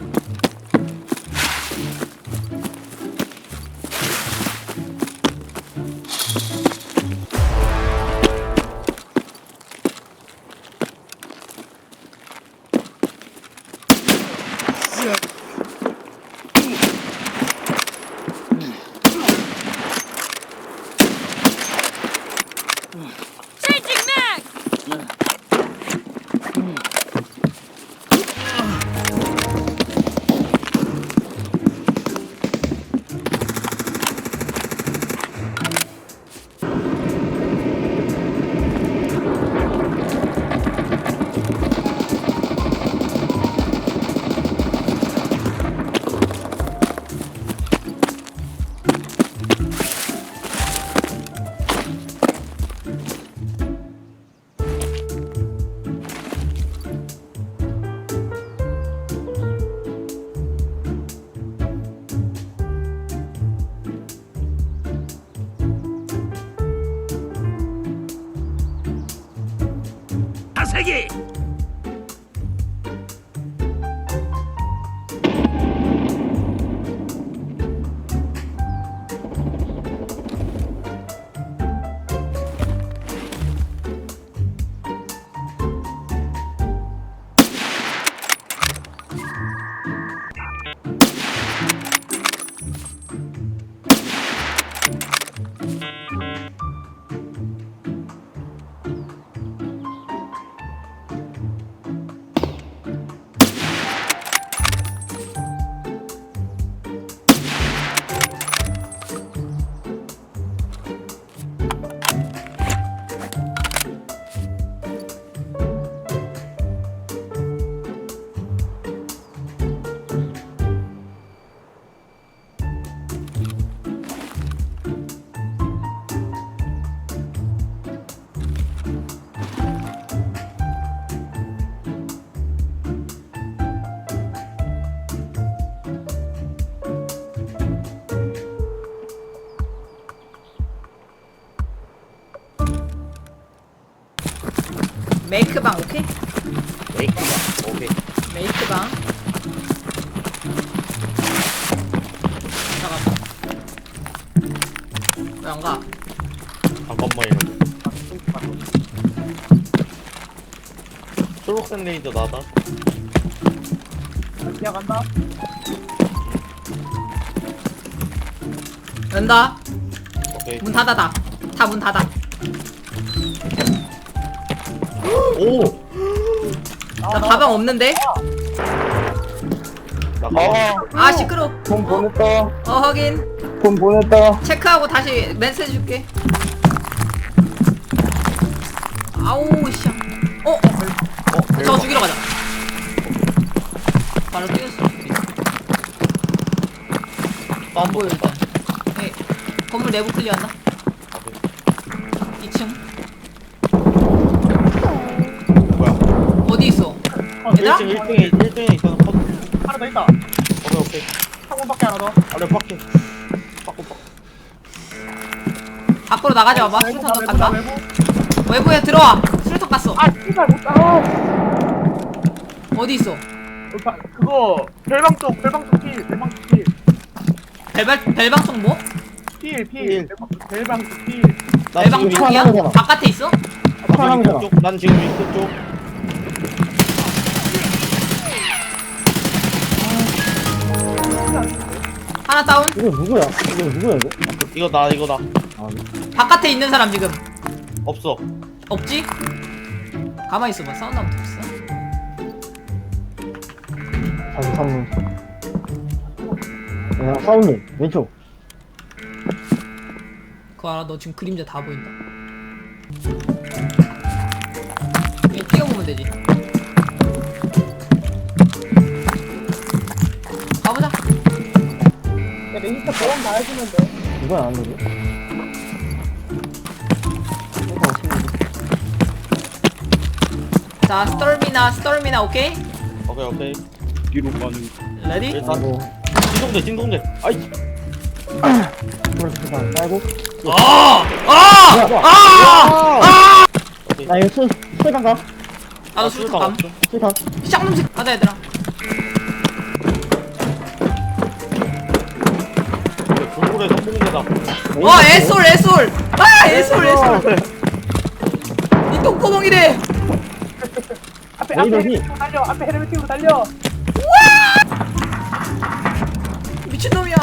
Yeah. 세기 메이크방 오케이? 메이크 오케이. 메이크방. 잠깐만. 왜 안 가? 잠깐만 이러고 초록색 레이저 나다. 시작한다. 연다. 오케이. 문 닫아 다. 다 문 닫아 오! 나 가방 없는데? 나 어, 아 시끄러 돈 보냈다. 어 확인 돈 보냈다. 체크하고 다시 메시지 줄게 아우 씨 어? 어? 저거 대박. 죽이러 가자 바로 뛰었어 안 보여 일단 네. 건물 내부 클리어했나? 얘들아? 1층 1층에 1층에 있어서 컷 하나 더 있다. 오케이 오케이 창문밖에 하나 더. 아래 밖에 밖에 밖에 밖으로 나가지 마봐 외부 수류탄 가, 간다 외부 가, 외부. 외부에 들어와 수류탄 갔어 아, 씨발 못 따라. 어디 있어? 그거 별방 쪽, 별방 쪽 필, 별방 쪽 필, 벨발, 벨방 송 뭐? 필, 필, 필. 별방- 별방 쪽 필. 나 벨방 지금 쪽이야? 바깥에 있어? 난 지금 이쪽 난 지금 이쪽 쪽 하나 다운 이거 누구야? 이거 누구야 이거? 이거 나 이거 나 바깥에 있는 사람 지금 없어 없지? 가만히 있어봐 사운드 한번 들었어? 다시 상문. 야 사운드 왼쪽. 그거 알아? 너 지금 그림자 다 보인다 야, 레이스터 보험 다 해주면 돼. 누가 안 누구? 자 스톨미나 스톨미나 오케이? 오케이 오케이 뒤로 가는 레디? 일단 아이고. 진동제 진동제 아이 프로젝트상 깔고. 아! 아! 아! 오케이 나 이거 술 술탄 가. 나도 감 없어 술탄. 쌍놈새 가자 얘들아 똥개다. 어 애솔 애솔 아 애솔 애솔 이 똥구멍이래. 앞에 앞에 히. 헬멧 달려. 앞에 헬멧 튀고 달려. 미친놈이야.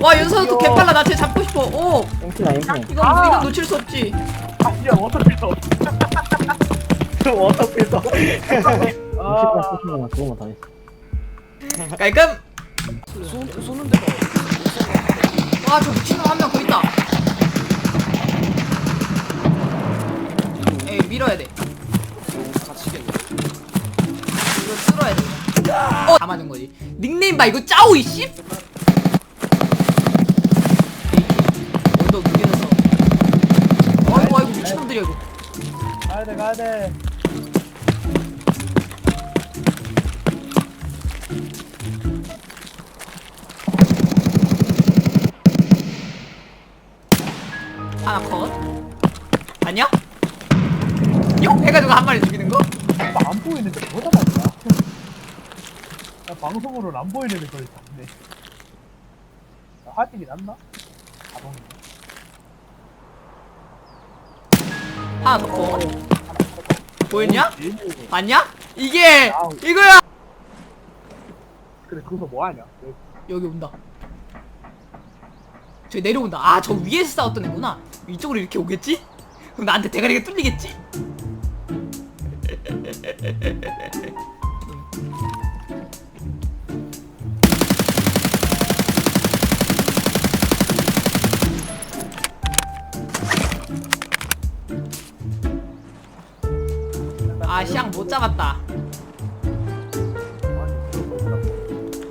와 연서도 개빨라. 나 쟤 잡고 싶어. 오. 엠피나 엠피나 이건 아. 이건 놓칠 수 없지. 아 진짜 워터필터. 워터필터. 아. 70만 그거만 다 했어. 깔끔. 쏘, 쏘는 데가 와 저 미친놈 한명 더 있다. 에이 밀어야 돼. 어! 다 맞은 거지. 닉네임 봐 이거 짜오 이씨. 언덕 무게에서. 아이고 아이고 미친놈들이야 이거. 가야돼 가야돼 하나 컷 아니야? 용! 해가지고 한 마리 죽이는 거? 오빠 안 보이는데 뭐다 맞냐 나 방송으로는 안 보이는 걸 잡네. 나 화질이 났나? 가방 하나 더컷 보였냐? 봤냐? 이게 아우. 이거야! 근데 거기서 뭐 하냐? 여기 온다. 저기 내려온다. 아 저 위에서 싸웠던 애구나 이쪽으로 이렇게 오겠지? 그럼 나한테 대가리가 뚫리겠지? 아 시앙 못 잡았다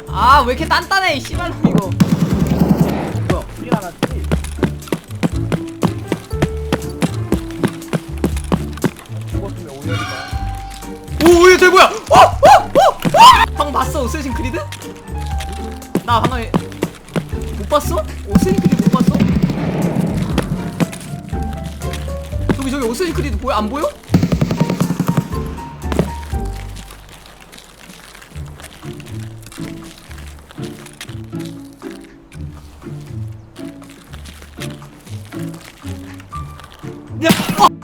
아 왜 이렇게 단단해 이 씨발 놈 이거 오얘 쟤 뭐야 어! 어! 어! 어! 방금 봤어 오세신 크리드? 나 방금 못 봤어? 오세신 크리드 못 봤어? 저기 저기 오세신 크리드 보여? 안 보여? 야! 어!